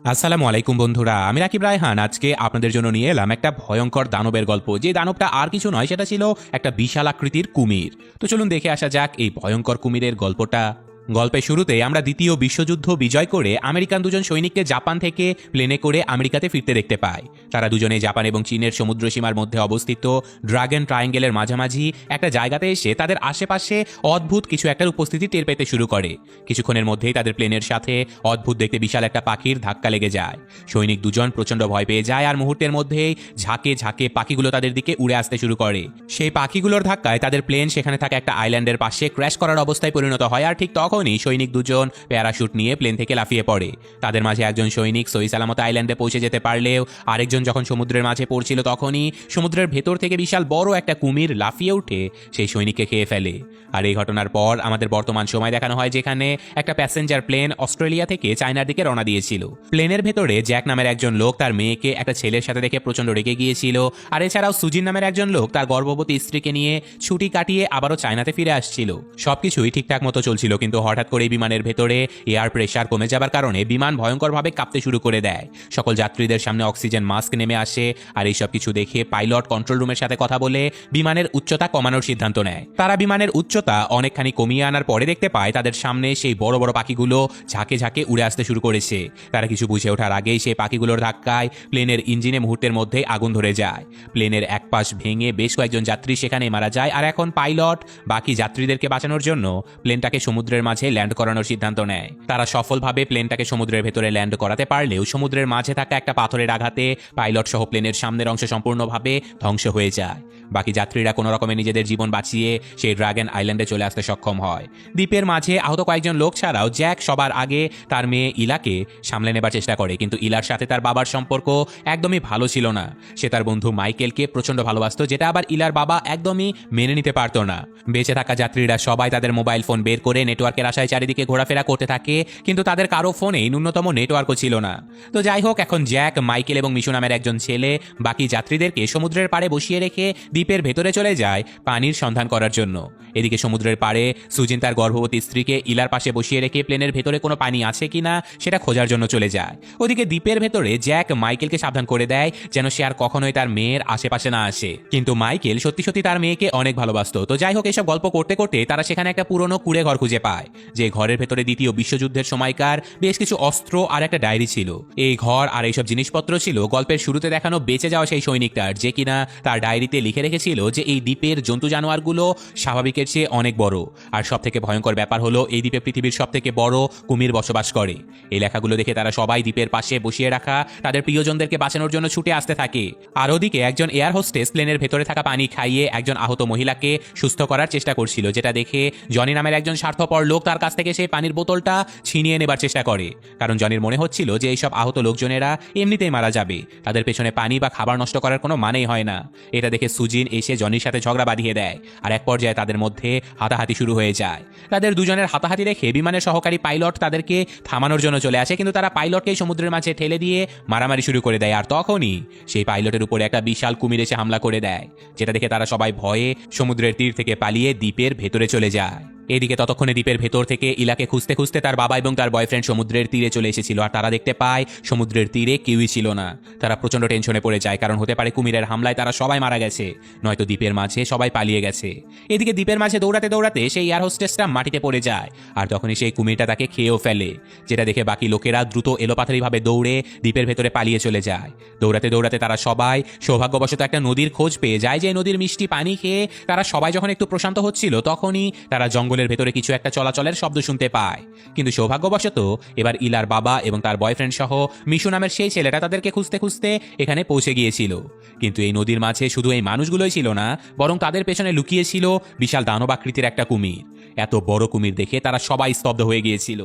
আসসালামু আলাইকুম বন্ধুরা, আমি রাকিব রায়হান। আজকে আপনাদের জন্য নিয়ে এলাম একটা ভয়ঙ্কর দানবের গল্প। যে দানবটা আর কিছু নয়, সেটা ছিল একটা বিশাল আকৃতির কুমির। তো চলুন দেখে আসা যাক এই ভয়ঙ্কর কুমিরের গল্পটা। গল্পের শুরুতে আমরা দ্বিতীয় বিশ্বযুদ্ধ বিজয় করে আমেরিকান দুজন সৈনিককে জাপান থেকে প্লেনে করে আমেরিকাতে ফিরতে দেখতে পাই। তারা দুজনে জাপান এবং চীনের সমুদ্র সীমার মধ্যে অবস্থিত ড্রাগন ট্রায়াঙ্গেলের মাঝামাঝি একটা জায়গাতে এসে তাদের আশেপাশে অদ্ভুত কিছু একটার উপস্থিতি টের পেতে শুরু করে। কিছুক্ষণের মধ্যেই তাদের প্লেনের সাথে অদ্ভুত দেখতে বিশাল একটা পাখির ধাক্কা লেগে যায়। সৈনিক দুজন প্রচণ্ড ভয় পেয়ে যায় আর মুহূর্তের মধ্যেই ঝাঁকে ঝাঁকে পাখিগুলো তাদের দিকে উড়ে আসতে শুরু করে। সেই পাখিগুলোর ধাক্কায় তাদের প্লেন সেখানে থাকা একটা আইল্যান্ডের পাশে ক্র্যাশ করার অবস্থায় পরিণত হয় আর ঠিক তখনই সৈনিক দুজন প্যারাশুট নিয়ে প্লেন থেকে লাফিয়ে পড়ে। তাদের মাঝে একজন সৈনিক সই সালামত আইল্যান্ডে পৌঁছে যেতে পারলেও, আরেকজন যখন সমুদ্রের মাঝে পড়ছিল তখনই সমুদ্রের ভেতর থেকে বিশাল বড় একটা কুমির লাফিয়ে উঠে সেই সৈনিককে খেয়ে ফেলে। আর এই ঘটনার পর আমাদের বর্তমান সময় দেখানো হয় যেখানে একটা প্যাসেঞ্জার প্লেন অস্ট্রেলিয়া থেকে চায়নার দিকে রওনা দিয়েছিল। প্লেনের ভেতরে জ্যাক নামের একজন লোক তার মেয়েকে একটা ছেলের সাথে দেখে প্রচণ্ড রেগে গিয়েছিল। আর এছাড়াও সুজিন নামের একজন লোক তার গর্ভবতী স্ত্রীকে নিয়ে ছুটি কাটিয়ে আবারও চায়নাতে ফিরে আসছিল। সবকিছুই ঠিকঠাক মতো চলছিল কিন্তু হঠাৎ করে বিমানের ভেতরে এয়ার প্রেশার কমে যাবার কারণে বিমান ভয়ঙ্করভাবে কাঁপতে শুরু করে দেয়। সকল যাত্রীদের সামনে অক্সিজেন মাস্ক নেমে আসে আর এইসব কিছু দেখে পাইলট কন্ট্রোল রুমের সাথে কথা বলে বিমানের উচ্চতা কমানোর সিদ্ধান্ত নেয়। তারা বিমানের উচ্চতা অনেকখানি কমিয়ে আনার পরে দেখতে পায় তাদের সামনে সেই বড় বড় পাখিগুলো ঝাঁকে ঝাঁকে উড়ে আসতে শুরু করেছে। তারা কিছু বুঝে ওঠার আগেই সেই পাখিগুলোর ধাক্কায় প্লেনের ইঞ্জিনে মুহূর্তের মধ্যেই আগুন ধরে যায়। প্লেনের এক পাশ ভেঙে বেশ কয়েকজন যাত্রী সেখানে মারা যায় আর এখন পাইলট বাকি যাত্রীদেরকে বাঁচানোর জন্য প্লেনটাকে সমুদ্রের মাঝে ল্যান্ড করানোর সিদ্ধান্ত নেয়। তারা সফলভাবে প্লেনটাকে সমুদ্রের ভেতরে ল্যান্ড করাতে পারলেও সমুদ্রের মাঝে থাকা একটা পাথরের আঘাতে পাইলট সহ প্লেনের সামনের অংশ সম্পূর্ণভাবে ধ্বংস হয়ে যায়। বাকি যাত্রীরা কোনো রকমে নিজেদের জীবন বাঁচিয়ে সেই ড্রাগন আইল্যান্ডে চলে আসতে সক্ষম হয়। দ্বীপের মাঝে আহত কয়েকজন লোক ছাড়াও জ্যাক সবার আগে তার মেয়ে ইলাকে সামলে নেবার চেষ্টা করে, কিন্তু ইলার সাথে তার বাবার সম্পর্ক একদমই ভালো ছিল না। সে তার বন্ধু মাইকেলকে প্রচণ্ড ভালোবাসতো, যেটা আবার ইলার বাবা একদমই মেনে নিতে পারতো না। বেঁচে থাকা যাত্রীরা সবাই তাদের মোবাইল ফোন বের করে নেটওয়ার্কের আশায় চারিদিকে ঘোরাফেরা করতে থাকে, কিন্তু তাদের কারও ফোনে ন্যূনতম নেটওয়ার্কও ছিল না। তো যাই হোক, এখন জ্যাক, মাইকেল এবং মিশু নামের একজন ছেলে, বাকি যাত্রীদেরকে সমুদ্রের পাড়ে বসিয়ে রেখে দ্বীপের ভেতরে চলে যায় পানির সন্ধান করার জন্য। এদিকে সমুদ্রের পাড়ে সুজিন তার গর্ভবতী স্ত্রীকে ইলার পাশে বসিয়ে রেখে প্লেনের ভেতরে কোনো পানি আছে কিনা সেটা খোঁজার জন্য চলে যায়। ওদিকে দ্বীপের ভেতরে জ্যাক মাইকেলকে সাবধান করে দেয় যেন সে আর কখনোই তার মেয়ের আশেপাশে না আসে। কিন্তু মাইকেল সত্যি সত্যি তার মেয়েকে অনেক ভালোবাসতো। তো যাই হোক, এসব গল্প করতে করতে তারা সেখানে একটা পুরনো কুড়ে ঘর খুঁজে পায়। যে ঘরের ভেতরে দ্বিতীয় বিশ্বযুদ্ধের সময়কার বেশ কিছু অস্ত্র আর একটা ডায়েরি ছিল। এই ঘর আর এইসব জিনিসপত্র ছিল গল্পের শুরুতে দেখানো বেঁচে যাওয়া সেই সৈনিকটার, যে কিনা তার ডায়েরিতে লিখে রেখেছিল যে এই দ্বীপের জন্তু জানোয়ারগুলো স্বাভাবিকের চেয়ে অনেক বড়। আর সব থেকে ভয়ঙ্কর ব্যাপার হলো এই দ্বীপে পৃথিবীর সব থেকে বড় কুমির বসবাস করে। এই লেখাগুলো দেখে তারা সবাই দ্বীপের পাশে বসিয়ে রাখা তাদের প্রিয়জনদেরকে বাঁচানোর জন্য ছুটে আসতে থাকে। আর ওদিকে একজন এয়ার হোস্টেস প্লেনের ভেতরে থাকা পানি খাইয়ে একজন আহত মহিলাকে সুস্থ করার চেষ্টা করছিল, যেটা দেখে জনি নামের একজন স্বার্থপর লোক তার কাছ থেকে সেই পানির বোতলটা ছিনিয়ে নেবার চেষ্টা করে। কারণ জনির মনে হচ্ছিল যে এইসব আহত লোকজনেরা এমনিতেই মারা যাবে। তাদের পেছনে পানি বা খাবার নষ্ট করার কোনো মানেই হয় না। এটা দেখে সুজিন এসে জনির সাথে ঝগড়া বাঁধিয়ে দেয়। আর এক পর্যায়ে তাদের মধ্যে হাতাহাতি শুরু হয়ে যায়। তাদের দুজনের হাতাহাতি দেখে বিমানের সহকারী পাইলট তাদেরকে থামানোর জন্য চলে আসে। কিন্তু তারা পাইলটকেই সমুদ্রের মাঝে ঠেলে দিয়ে মারামারি শুরু করে দেয়। আর তখনই সেই পাইলটের উপরে একটা বিশাল কুমির এসে হামলা করে দেয়। যেটা দেখে তারা সবাই ভয়ে সমুদ্রের তীর থেকে পালিয়ে দ্বীপের ভেতরে চলে যায়। এদিকে ততক্ষণে দ্বীপের ভেতর থেকে ইলাকে খুঁজতে খুঁজতে তার বাবা এবং তার বয়ফ্রেন্ড সমুদ্রের তীরে চলে এসেছিল। আর তারা দেখতে পায়, সমুদ্রের তীরে কেউই ছিল না। তারা প্রচণ্ড টেনশনে পড়ে যায়, কারণ হতে পারে কুমিরের হামলায় তারা সবাই মারা গেছে, নয়তো দ্বীপের মাঝে সবাই পালিয়ে গেছে। এদিকে দ্বীপের মাঝে দৌড়াতে দৌড়াতে সেই এয়ার হোস্টেসটা মাটিতে পড়ে যায়, আর তখনই সেই কুমিরটা তাকে খেয়েও ফেলে, যেটা দেখে বাকি লোকেরা দ্রুত এলোপাথারিভাবে দৌড়ে দ্বীপের ভেতরে পালিয়ে চলে যায়। দৌড়াতে দৌড়াতে তারা সবাই সৌভাগ্যবশত একটা নদীর খোঁজ পেয়ে যায়, যে নদীর মিষ্টি পানি খেয়ে তারা সবাই যখন একটু প্রশান্ত হচ্ছিল, তখনই তারা জঙ্গলের ভেতরে কিছু একটা চলাচলের শব্দ শুনতে পায়। কিন্তু সৌভাগ্যবশত, এবার ইলার বাবা এবং তার বয়ফ্রেন্ড সহ মিশু নামের সেই ছেলেটা তাদেরকে খুঁজতে খুঁজতে এখানে পৌঁছে গিয়েছিল। কিন্তু এই নদীর মাঝে শুধু এই মানুষগুলোই ছিল না, বরং তাদের পেছনে লুকিয়েছিল বিশাল দানবাকৃতির একটা কুমির। এত বড় কুমির দেখে তারা সবাই স্তব্ধ হয়ে গিয়েছিল।